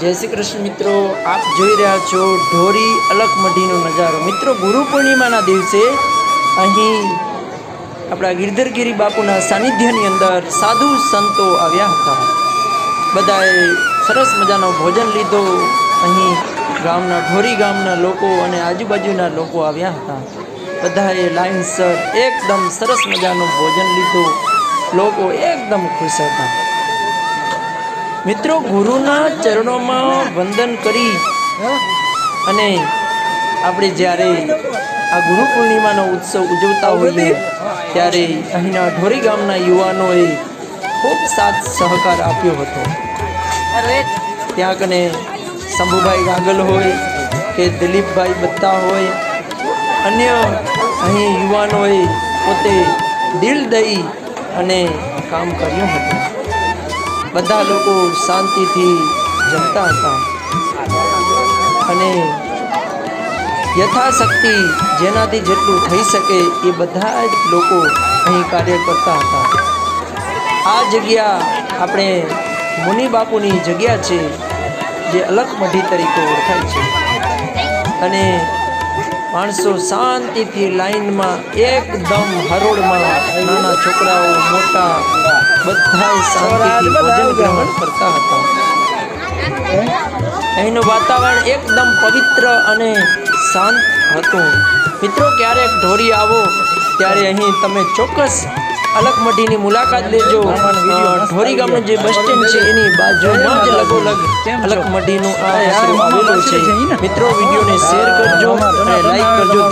જય શ્રી કૃષ્ણ મિત્રો, આપ જોઈ રહ્યા છો ઢોરી અલકમઢીનો નજારો. મિત્રો, ગુરુ પૂર્ણિમાના દિવસે અહીં આપણા ગિરધરગીરી બાપુના સાનિધ્યની અંદર સાધુ સંતો આવ્યા હતા. બધાએ સરસ મજાનો ભોજન લીધો. અહીં ગામના, ઢોરી ગામના લોકો અને આજુબાજુના લોકો આવ્યા હતા. બધાએ લાઈનસર એકદમ સરસ મજાનું ભોજન લીધું. લોકો એકદમ ખુશ હતા. મિત્રો ગુરુના ચરણોમાં વંદન કરી અને આપણે જ્યારે આ ગુરુ પૂર્ણિમાનો ઉત્સવ ઉજવતા હોઈએ ત્યારે અહીંના ઢોરી ગામના યુવાનોએ ખૂબ સાથ સહકાર આપ્યો હતો. ત્યાં કને શંભુભાઈ ગાગલ હોય કે દિલીપભાઈ બત્તા હોય અન્ય અહીં યુવાનોએ પોતે દિલ દઈ અને કામ કર્યું હતું. બધા લોકો શાંતિથી જમતા હતા. અને યથાશક્તિ જેનાથી જેટલું થઈ શકે એ બધા જ લોકો અહીં કાર્ય કરતા હતા. આ જગ્યા આપણે મુનિ બાપુની જગ્યા છે, જે અલખમઢી તરીકે ઓળખાય છે. અને માણસો શાંતિથી લાઈનમાં એકદમ હરોળમાં નાના છોકરાઓ મોટા બધાએ શાંતિથી ભોજન ગ્રહણ કરતા હતા. અહીંનું વાતાવરણ એકદમ પવિત્ર અને શાંત હતું. મિત્રો ક્યારેક ઢોરી આવો ત્યારે અહીં તમે ચોક્કસ અલગમઢીની મુલાકાત લેજો. ઢોરી ગામનું જે બસ સ્ટેન્ડ છે એની બાજુમાં જ લગોલગ અલગમઢીનું આ આવેલું છે. મિત્રો વિડીયોને શેર કરજો અને લાઈક કરજો.